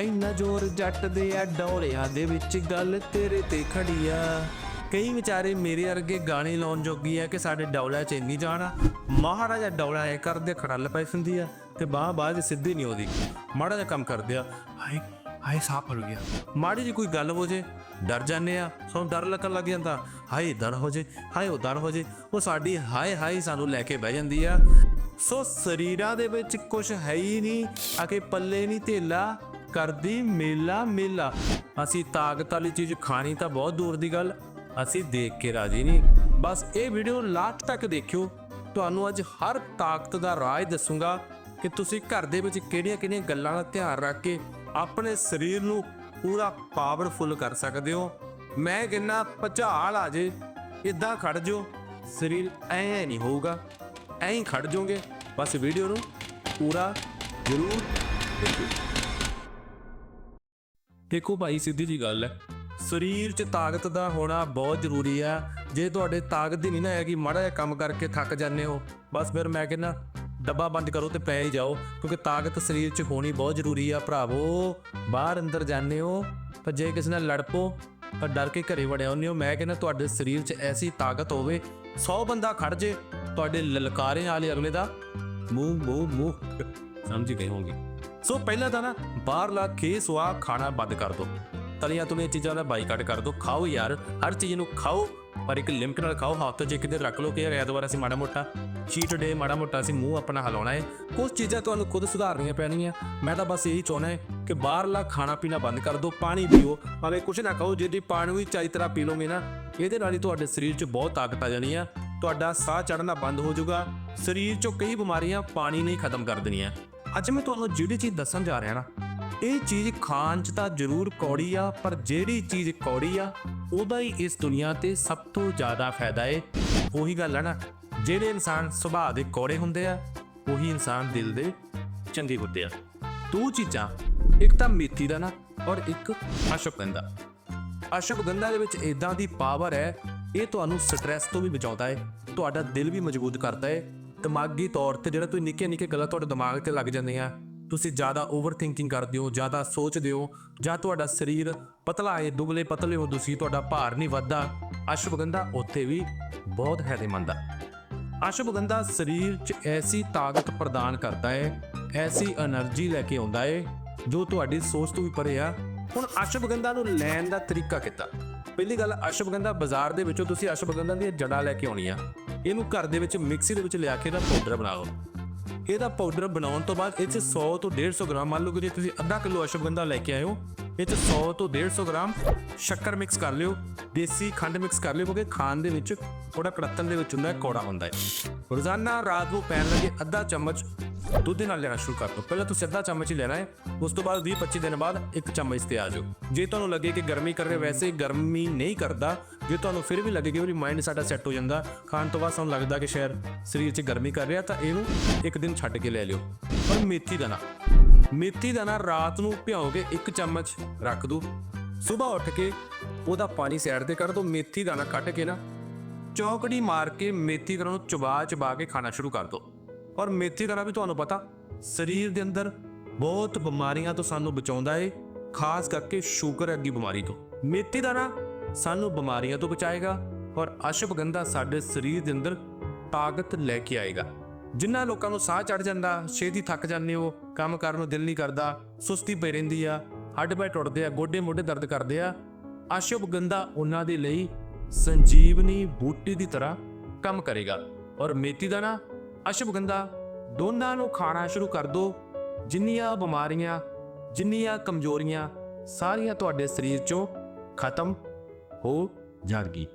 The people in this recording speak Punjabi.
ਇੰਨਾ ਜ਼ੋਰ ਜੱਟ ਦੇ ਆ ਡੌਲਿਆਂ ਦੇ ਵਿੱਚ ਗੱਲ ਤੇਰੇ ਤੇ ਖੜੀ ਆ। ਕਈ ਵਿਚਾਰੇ ਮੇਰੇ ਅਰਗੇ ਗਾਣੇ ਲਾਉਣ ਜੋਗੀ ਆ ਕਿ ਸਾਡੇ ਡੌਲਿਆਂ 'ਚ ਇੰਨੀ ਜਾਣਾ ਮਹਾਰਾਜਾ ਡੌਲਾ ਇਹ ਕਰਦੇ ਖੜਲ ਪੈ ਹੁੰਦੀ ਆ ਤੇ ਬਾਹ ਬਾਹ ਦੀ ਸਿੱਧੀ ਨਹੀਂ ਆਉਂਦੀ। ਮਾੜਾ ਜਿਹਾ ਕੰਮ ਕਰਦੇ ਆ। ਹਾਏ ਹਾਏ ਸਾਹ ਫੜ ਗਿਆ। ਮਾੜੀ ਜੀ ਕੋਈ ਗੱਲ ਹੋ ਜੇ, ਡਰ ਜਾਂਦੇ ਆ। ਸਾਨੂੰ ਡਰ ਲੱਗਣ ਲੱਗ ਜਾਂਦਾ। ਹਾਏ, ਡਰ ਹੋ ਜੇ, ਹਾਏ, ਉਹ ਡਰ ਹੋ ਜੇ। ਉਹ ਸਾਡੀ ਹਾਏ ਹਾਏ ਸਾਨੂੰ ਲੈ ਕੇ ਬਹਿ ਜਾਂਦੀ ਆ। ਸੋ ਸਰੀਰਾਂ ਦੇ ਵਿੱਚ ਕੁਝ ਹੈ ਹੀ ਨਹੀਂ ਅਕੇ ਪੱਲੇ ਨਹੀਂ ਧੇਲਾ। ਕਰਦੀ ਮੇਲਾ ਮੇਲਾ। ਅਸੀਂ ਤਾਕਤ ਵਾਲੀ ਚੀਜ਼ ਖਾਣੀ ਤਾਂ ਬਹੁਤ ਦੂਰ ਦੀ ਗੱਲ, ਅਸੀਂ ਦੇਖ ਕੇ ਰਾਜੀ ਨਹੀਂ। ਬਸ ਇਹ ਵੀਡੀਓ ਲਾਸਟ ਤੱਕ ਦੇਖਿਓ। ਤੁਹਾਨੂੰ ਅੱਜ ਹਰ ਤਾਕਤ ਦਾ ਰਾਜ ਦੱਸੂਗਾ ਕਿ ਤੁਸੀਂ ਘਰ ਦੇ ਵਿੱਚ ਕਿਹੜੀਆਂ-ਕਿਹੜੀਆਂ ਗੱਲਾਂ ਦਾ ਧਿਆਨ ਰੱਖ ਕੇ ਆਪਣੇ ਸਰੀਰ ਨੂੰ ਪੂਰਾ ਪਾਵਰਫੁਲ ਕਰ ਸਕਦੇ ਹੋ। ਮੈਂ ਕਹਿੰਨਾ ਭਚਾਲ ਆ ਜੇ ਇਦਾਂ ਖੜ ਜਿਓ, ਸਰੀਰ ਐ ਨਹੀਂ ਹੋਊਗਾ, ਐਂ ਹੀ ਖੜ ਜਾਓਗੇ ਬਸ ਵੀਡੀਓ ਨੂੰ ਪੂਰਾ ਜ਼ਰੂਰ ਦੇਖੋ ਦੇਖੋ ਭਾਈ, ਸਿੱਧੀ ਜੀ ਗੱਲ ਹੈ। ਸਰੀਰ 'ਚ ਤਾਕਤ ਦਾ ਹੋਣਾ ਬਹੁਤ ਜ਼ਰੂਰੀ ਆ। ਜੇ ਤੁਹਾਡੇ ਤਾਕਤ ਦੀ ਨਹੀਂ ਨਾ ਹੈਗੀ, ਮਾੜਾ ਜਿਹਾ ਕੰਮ ਕਰਕੇ ਥੱਕ ਜਾਂਦੇ ਹੋ, ਬਸ ਫਿਰ ਮੈਂ ਕਹਿੰਦਾ, ਡੱਬਾ ਬੰਦ ਕਰੋ ਤੇ ਪੈ ਹੀ ਜਾਓ, ਕਿਉਂਕਿ ਤਾਕਤ ਸਰੀਰ 'ਚ ਹੋਣੀ ਬਹੁਤ ਜ਼ਰੂਰੀ ਆ, ਭਰਾਵੋ। ਬਾਹਰ ਅੰਦਰ ਜਾਂਦੇ ਹੋ ਪਰ ਜੇ ਕਿਸੇ ਨਾਲ ਲੜ ਪੋ ਤਾਂ ਡਰ ਕੇ ਘਰੇ ਵੜਿਆ ਹੁੰਦੇ ਹੋ। ਮੈਂ ਕਹਿੰਦਾ, ਤੁਹਾਡੇ ਸਰੀਰ 'ਚ ਐਸੀ ਤਾਕਤ ਹੋਵੇ 100 ਬੰਦਾ ਖੜ ਜੇ, ਤੁਹਾਡੇ ਲਲਕਾਰੇ ਵਾਲੇ ਅਗਲੇ ਦਾ ਮੂੰਹ ਮੂੰਹ ਮੂੰਹ। ਸਮਝ ਗਏ ਹੋਗੇ ਸੋ ਪਹਿਲਾਂ ਤਾਂ ਨਾ ਬਾਹਰਲਾ ਖੇ ਖੇਸਵਾ ਖਾਣਾ ਬੰਦ ਕਰ ਦਿਓ ਤਲੀਆਂ ਤੁਲੀਆਂ ਚੀਜ਼ਾਂ ਦਾ ਬਾਈਕਾਟ ਕਰ ਦਿਓ ਖਾਓ ਯਾਰ, ਹਰ ਚੀਜ਼ ਨੂੰ ਖਾਓ, ਪਰ ਇੱਕ ਲਿਮਟ ਨਾਲ ਖਾਓ ਹਫ਼ਤੇ 'ਚ ਇੱਕ ਦਿਨ ਰੱਖ ਲਓ ਕਿ ਯਾਰ ਐਤਵਾਰ ਅਸੀਂ ਮਾੜਾ ਮੋਟਾ ਚੀਟ ਡੇ ਮਾੜਾ ਮੋਟਾ ਅਸੀਂ ਮੂੰਹ ਆਪਣਾ ਹਲਾਉਣਾ ਹੈ। ਕੁਝ ਚੀਜ਼ਾਂ ਤੁਹਾਨੂੰ ਖੁਦ ਸੁਧਾਰਨੀਆਂ ਪੈਣਗੀਆਂ। ਮੈਂ ਤਾਂ ਬਸ ਇਹੀ ਚਾਹੁੰਦਾ ਹੈ ਕਿ ਬਾਹਰਲਾ ਖਾਣਾ ਪੀਣਾ ਬੰਦ ਕਰ ਦਿਓ ਪਾਣੀ ਪੀਓ। ਭਾਵੇਂ ਕੁਝ ਨਾ ਖਾਓ ਜੇ ਪਾਣੀ ਵੀ ਚਾਈ ਤਰ੍ਹਾਂ ਪੀ ਲਓਗੇ ਨਾ, ਇਹਦੇ ਨਾਲ ਹੀ ਤੁਹਾਡੇ ਸਰੀਰ 'ਚ ਬਹੁਤ ਤਾਕਤ ਆ ਜਾਣੀ ਆ। ਤੁਹਾਡਾ ਸਾਹ ਚੜਨਾ ਬੰਦ ਹੋ ਜਾਊਗਾ। ਸਰੀਰ 'ਚੋਂ ਕਈ ਬਿਮਾਰੀਆਂ ਪਾਣੀ ਨਹੀਂ ਖਤਮ ਕਰ ਦੇਣੀਆਂ। ਅੱਜ ਮੈਂ ਤੁਹਾਨੂੰ ਜਿਹੜੀ ਚੀਜ਼ ਦੱਸਣ ਜਾ ਰਿਹਾ ਨਾ, ਇਹ ਚੀਜ਼ ਖਾਣ 'ਚ ਤਾਂ ਜ਼ਰੂਰ ਕੌੜੀ ਆ, ਪਰ ਜਿਹੜੀ ਚੀਜ਼ ਕੌੜੀ ਆ, ਉਹਦਾ ਹੀ ਇਸ ਦੁਨੀਆ ਤੇ ਸਭ ਤੋਂ ਜ਼ਿਆਦਾ ਫਾਇਦਾ ਏ। ਉਹੀ ਗੱਲ ਹੈ ਨਾ, ਜਿਹੜੇ ਇਨਸਾਨ ਸੁਭਾਅ ਦੇ ਕੌੜੇ ਹੁੰਦੇ ਆ, ਉਹੀ ਇਨਸਾਨ ਦਿਲ ਦੇ ਚੰਗੇ ਹੁੰਦੇ ਆ। ਦੋ ਚੀਜ਼ਾਂ, ਇੱਕ ਤਾਂ ਮੇਥੀ ਦਾ ਨਾ, ਔਰ ਇੱਕ ਅਸ਼ਵਗੰਧਾ ਅਸ਼ਵਗੰਧਾ ਦੇ ਵਿੱਚ ਇਦਾਂ ਦੀ ਪਾਵਰ ਹੈ, ਇਹ ਤੁਹਾਨੂੰ ਸਟ੍ਰੈਸ ਤੋਂ ਵੀ ਬਚਾਉਂਦਾ ਹੈ ਤੁਹਾਡਾ ਦਿਲ ਵੀ ਮਜ਼ਬੂਤ ਕਰਦਾ ਹੈ ਦਿਮਾਗੀ ਤੌਰ ਤੇ ਜਿਹੜਾ ਤੁਸੀਂ ਨਿੱਕੇ ਨਿੱਕੇ ਗੱਲਾਂ ਤੁਹਾਡੇ ਦਿਮਾਗ ਤੇ ਲੱਗ ਜਾਂਦੀਆਂ, ਤੁਸੀਂ ਜ਼ਿਆਦਾ ਓਵਰ ਥਿੰਕਿੰਗ ਕਰਦੇ ਹੋ, ਜ਼ਿਆਦਾ ਸੋਚਦੇ ਹੋ, ਜਾਂ ਤੁਹਾਡਾ ਸਰੀਰ ਪਤਲਾ ਹੈ, ਦੁਬਲੇ ਪਤਲੇ ਹੋ, ਤੁਸੀਂ ਤੁਹਾਡਾ ਭਾਰ ਨਹੀਂ ਵੱਧਦਾ। ਅਸ਼ਵਗੰਧਾ ਉੱਥੇ ਵੀ ਬਹੁਤ ਫਾਇਦੇਮੰਦ ਆ। ਅਸ਼ਵਗੰਧਾ ਸਰੀਰ 'ਚ ਐਸੀ ਤਾਕਤ ਪ੍ਰਦਾਨ ਕਰਦਾ ਹੈ, ਐਸੀ એનર્ਜੀ ਲੈ ਕੇ ਆਉਂਦਾ ਹੈ, ਜੋ ਤੁਹਾਡੀ ਸੋਚ ਤੋਂ ਵੀ ਪਰੇ ਆ। ਹੁਣ ਅਸ਼ਵਗੰਧਾ ਨੂੰ ਲੈਣ ਦਾ ਤਰੀਕਾ ਕਿੱਦਾਂ? ਪਹਿਲੀ ਗੱਲ ਅਸ਼ਵਗੰਧਾ ਬਾਜ਼ਾਰ ਦੇ ਵਿੱਚੋਂ ਤੁਸੀਂ ਅਸ਼ਵਗੰਧਾ ਦੀਆਂ ਜੜਾਂ ਲੈ ਕੇ ਆਉਣੀਆਂ। ਇਹਨੂੰ ਘਰ ਦੇ ਵਿੱਚ ਮਿਕਸੀ ਦੇ ਵਿੱਚ ਲਿਆ ਕੇ ਇਹਦਾ ਪਾਊਡਰ ਬਣਾਓ। ਇਹਦਾ ਪਾਊਡਰ ਬਣਾਉਣ ਤੋਂ ਬਾਅਦ ਇਹ 'ਚ 100 ਤੋਂ 150 ਗ੍ਰਾਮ, ਮੰਨ ਲਓ ਕਿ ਜੇ ਤੁਸੀਂ ਅੱਧਾ ਕਿਲੋ ਅਸ਼ਵਗੰਧਾ ਲੈ ਕੇ ਆਏ ਹੋ, ਇਹ 'ਚ 100 ਤੋਂ 150 ਗ੍ਰਾਮ ਸ਼ੱਕਰ ਮਿਕਸ ਕਰ ਲਿਓ, ਦੇਸੀ ਖੰਡ ਮਿਕਸ ਕਰ ਲਿਓ, ਕਿਉਂਕਿ ਖਾਣ ਦੇ ਵਿੱਚ ਥੋੜਾ ਕੜਤਨ ਦੇ ਵਿੱਚ ਹੁੰਦਾ ਹੈ ਕੌੜਾ ਹੁੰਦਾ ਹੈ। ਰੋਜ਼ਾਨਾ ਰਾਤ ਨੂੰ ਪੈਣ ਲੱਗੇ ਅੱਧਾ ਚਮਚ ਦੁੱਧ ਦੇ ਨਾਲ ਲੈਣਾ ਸ਼ੁਰੂ ਕਰ ਦਿਓ। ਪਹਿਲਾਂ ਤੁਸੀਂ ਅੱਧਾ ਚਮਚ ਹੀ ਲੈਣਾ ਹੈ, ਉਸ ਤੋਂ ਬਾਅਦ 20-25 ਦਿਨ ਬਾਅਦ ਇੱਕ ਚਮਚ ਤੇ ਆ ਜਾਓ। ਜੇ ਤੁਹਾਨੂੰ ਲੱਗੇ ਕਿ ਗਰਮੀ ਕਰ ਰਿਹਾ ਵੈਸੇ ਗਰਮੀ ਨਹੀਂ ਕਰਦਾ। ਜੇ ਤੁਹਾਨੂੰ ਫਿਰ ਵੀ ਲੱਗੇ ਕਿ ਉਹਦੀ ਮਾਈਂਡ ਸਾਡਾ ਸੈੱਟ ਹੋ ਜਾਂਦਾ, ਖਾਣ ਤੋਂ ਬਾਅਦ ਸਾਨੂੰ ਲੱਗਦਾ ਕਿ ਸ਼ਾਇਦ ਸਰੀਰ 'ਚ ਗਰਮੀ ਕਰ ਰਿਹਾ, ਤਾਂ ਇਹਨੂੰ ਇੱਕ ਦਿਨ ਛੱਡ ਕੇ ਲੈ ਲਿਓ। ਪਰ ਮੇਥੀ ਦਾਣਾ। ਮੇਥੀ ਦਾਣਾ ਰਾਤ ਨੂੰ ਭਿਓ ਕੇ ਇੱਕ ਚਮਚ, ਰੱਖ ਦਿਓ ਸਵੇਰ ਉੱਠ ਕੇ ਉਹਦਾ ਪਾਣੀ ਸਾਈਡ ਤੇ ਕਰ ਦਿਓ ਮੇਥੀ ਦਾਣਾ ਕੱਢ ਕੇ ਨਾ ਚੌਕੜੀ ਮਾਰ ਕੇ ਮੇਥੀ ਦਾਣਾ ਨੂੰ ਚਬਾ ਚਬਾ ਕੇ ਖਾਣਾ ਸ਼ੁਰੂ ਕਰ ਦਿਓ ਔਰ ਮੇਥੀ ਦਾਣਾ ਵੀ ਤੁਹਾਨੂੰ ਪਤਾ, ਸਰੀਰ ਦੇ ਅੰਦਰ ਬਹੁਤ ਬਿਮਾਰੀਆਂ ਤੋਂ ਸਾਨੂੰ ਬਚਾਉਂਦਾ ਏ, ਖਾਸ ਕਰਕੇ ਸ਼ੂਗਰ ਅੱਗੀ ਬਿਮਾਰੀ ਤੋਂ। ਮੇਥੀ ਦਾਣਾ ਸਾਨੂੰ ਬਿਮਾਰੀਆਂ ਤੋਂ ਬਚਾਏਗਾ ਔਰ ਅਸ਼ਵਗੰਧਾ ਸਾਡੇ ਸਰੀਰ ਦੇ ਅੰਦਰ ਤਾਕਤ ਲੈ ਕੇ ਆਏਗਾ। ਜਿਨ੍ਹਾਂ ਲੋਕਾਂ ਨੂੰ ਸਾਹ ਚੜ ਜਾਂਦਾ, ਛੇਤੀ ਥੱਕ ਜਾਂਦੇ ਹੋ, ਕੰਮ ਕਰਨ ਨੂੰ ਦਿਲ ਨਹੀਂ ਕਰਦਾ, ਸੁਸਤੀ ਪਈ ਰਹਿੰਦੀ ਆ, ਹੱਡ ਪੈ ਟੁੱਟਦੇ ਆ, ਗੋਡੇ ਮੋਢੇ ਦਰਦ ਕਰਦੇ ਆ ਅਸ਼ਵਗੰਧਾ ਉਹਨਾਂ ਦੇ ਲਈ ਸੰਜੀਵਨੀ ਬੂਟੀ ਦੀ ਤਰ੍ਹਾਂ ਕੰਮ ਕਰੇਗਾ। ਔਰ ਮੇਥੀ ਦਾ ਨਾ ਅਸ਼ਵਗੰਧਾ, ਦੋਨਾਂ ਨੂੰ ਖਾਣਾ ਸ਼ੁਰੂ ਕਰ ਦੋ। ਜਿੰਨੀਆਂ ਬਿਮਾਰੀਆਂ, ਜਿੰਨੀਆਂ ਕਮਜ਼ੋਰੀਆਂ ਸਾਰੀਆਂ ਤੁਹਾਡੇ ਸਰੀਰ ਚੋਂ ਖਤਮ ਹੋ ਜਾਣਗੀ